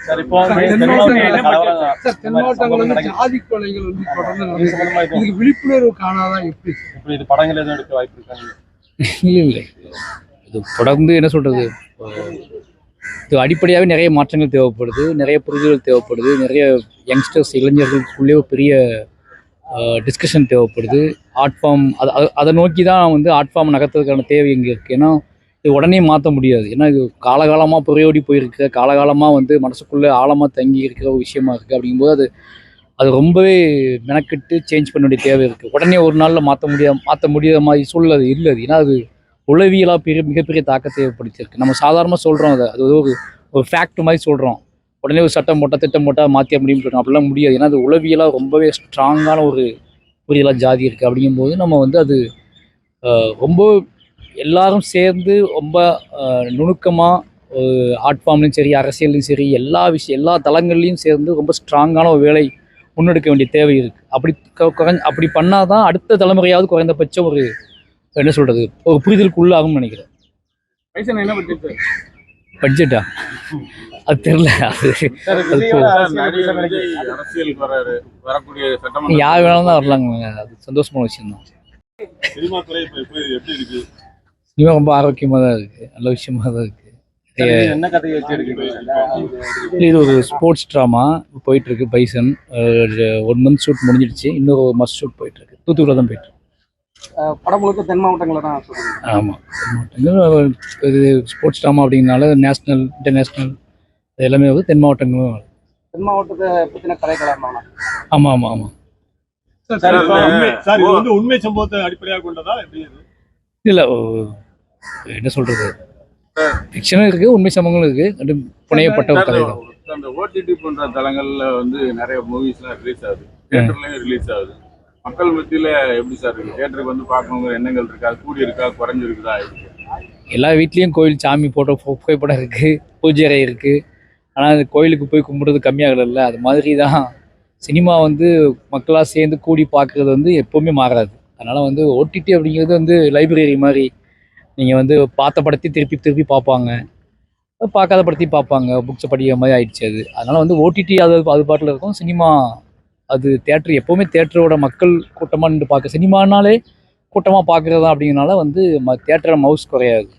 Sir இப்போ வந்து ஜாதி கொலைகள் வந்து தொடர்ந்து இதுக்கு விழிப்புணர்வு காணாதான் எப்படி இது படங்கள் எதுவும் எடுக்க வாய்ப்பு இருக்காங்க இல்லை இல்லை. இது தொடர்ந்து என்ன சொல்கிறது இது அடிப்படையாகவே நிறைய மாற்றங்கள் தேவைப்படுது நிறைய புரிதல்கள் தேவைப்படுது நிறைய யங்ஸ்டர்ஸ் இளைஞர்களுக்குள்ளே ஒரு பெரிய டிஸ்கஷன் தேவைப்படுது. ஆர்ட் ஃபார்ம் அதை அதை- அதை நோக்கி தான் வந்து ஆர்ட் ஃபார்ம் நகர்த்துறதுக்கான தேவை இங்கே இருக்குது ஏன்னா இது உடனே மாற்ற முடியாது. ஏன்னா இது காலகாலமாக புறையோடி போயிருக்க. காலகாலமாக வந்து மனசுக்குள்ளே ஆழமாக தங்கி இருக்கிற ஒரு விஷயமா இருக்குது அப்படிங்கும்போது அது அது ரொம்பவே மெனக்கெட்டு சேஞ்ச் பண்ண வேண்டிய தேவை இருக்குது உடனே ஒரு நாளில் மாற்ற முடியாத மாற்ற முடியாத மாதிரி சூழல் அது இல்லை அது. ஏன்னா அது உளவியலாக பெரிய மிகப்பெரிய தாக்கத்தை ஏற்படுத்தியிருக்கு. நம்ம சாதாரணமாக சொல்கிறோம் அதை. அது ஒரு ஒரு ஃபேக்ட் மாதிரி சொல்கிறோம் உடனே ஒரு சட்டம் போட்டால் திட்டம் போட்டால் மாற்ற முடியும்னு சொல்கிறோம் அப்படிலாம் முடியாது. ஏன்னா அது உளவியலாக ரொம்பவே ஸ்ட்ராங்கான ஒரு புரியலாக ஜாதி இருக்குது அப்படிங்கும்போது நம்ம வந்து அது ரொம்ப எல்லாரும் சேர்ந்து ரொம்ப நுணுக்கமாக ஆர்ட் ஃபார்ம்லையும் சரி அரசியல்லையும் சரி எல்லா விஷயம் எல்லா தளங்கள்லையும் சேர்ந்து ரொம்ப ஸ்ட்ராங்கான ஒரு வேலை முன்னெடுக்க வேண்டிய தேவை இருக்குது அப்படி குறைஞ்ச அப்படி பண்ணால் தான் அடுத்த தலைமுறையாவது குறைந்தபட்சம் ஒரு என்ன சொல்கிறது ஒரு புரிதலுக்குள்ளாகும்னு நினைக்கிறேன். பைசன் என்ன பட்ஜெட் பட்ஜெட்டா? அது தெரில அது யார் வேணாலும் தான் வரலாங்க. அது சந்தோஷமான விஷயம் தான் சினிமா ரொம்ப ஆரோக்கியமாக தான் இருக்குது நல்ல விஷயமா தான் இருக்குது இது என்ன கதையை வச்சு எடுக்கிறீங்க இது ஒரு ஸ்போர்ட்ஸ் ட்ராமா போயிட்டுருக்கு பைசன். ஒன் மந்த் ஷூட் முடிஞ்சிடுச்சு இன்னொரு மஸ்ட் ஷூட் போயிட்டுருக்கு. தூத்துக்குடியில் தான் போயிட்டு படம் முழுக்க தென் மாவட்டங்களில் தான் ஆமாம் இது ஸ்போர்ட்ஸ் ட்ராமா அப்படிங்கனால நேஷ்னல் இன்டர்நேஷ்னல் இது எல்லாமே வந்து தென் மாவட்டங்களும். தென் மாவட்டத்தை பற்றின கதைக்களம் ஆமாம் ஆமாம் ஆமாம் சார் உண்மை- சார் இது வந்து உண்மை சம்பவத்தை அடிப்படையாக கொண்டதா? எப்படி இது? இல்லை என்ன சொல்கிறது ஃபிக்ஷனும் இருக்குது உண்மை சம்பவங்களும் இருக்குது ரெண்டு புனையப்பட்ட ஒரு கதை தான். அந்த ஓடிடி போன்ற தளங்கள்ல வந்து நிறைய மூவிஸ்லாம் ரிலீஸ் ஆகுது. தியேட்டர்லயும் ரிலீஸ் ஆகுது. மக்கள் மத்தியில எப்படி சார் இருக்கு? தியேட்டருக்கு வந்து பார்க்கணுங்கிற எண்ணங்கள் இருக்கா? கூடி இருக்கா? குறைஞ்சிருக்குதா? எல்லா வீட்லேயும் கோயில் சாமி போட்டோ புகைப்படம் இருக்குது பூஜை அறை இருக்குது ஆனால் அந்த கோயிலுக்கு போய் கும்பிட்றது கம்மியாகல அது மாதிரி தான். சினிமா வந்து மக்களாக சேர்ந்து கூடி பார்க்குறது வந்து எப்போவுமே மாறாது. அதனால் வந்து ஓடிடி அப்படிங்கிறது வந்து லைப்ரரி மாதிரி நீங்கள் வந்து பார்த்த படத்தையும் திருப்பி திருப்பி பார்ப்பாங்க. பார்க்காத படத்தையும் பார்ப்பாங்க. புக்ஸை படிக்கிற மாதிரி ஆயிடுச்சு அது. அதனால் வந்து ஓடிடி அது அது பாட்டில் இருக்கும். சினிமா அது தேட்டர் எப்போவுமே தேட்டரோட மக்கள் கூட்டமாக நின்று பார்க்க சினிமானாலே கூட்டமாக பார்க்குறது தான் அப்படிங்கிறனால வந்து ம தேட்டரை மவுஸ் குறையாது.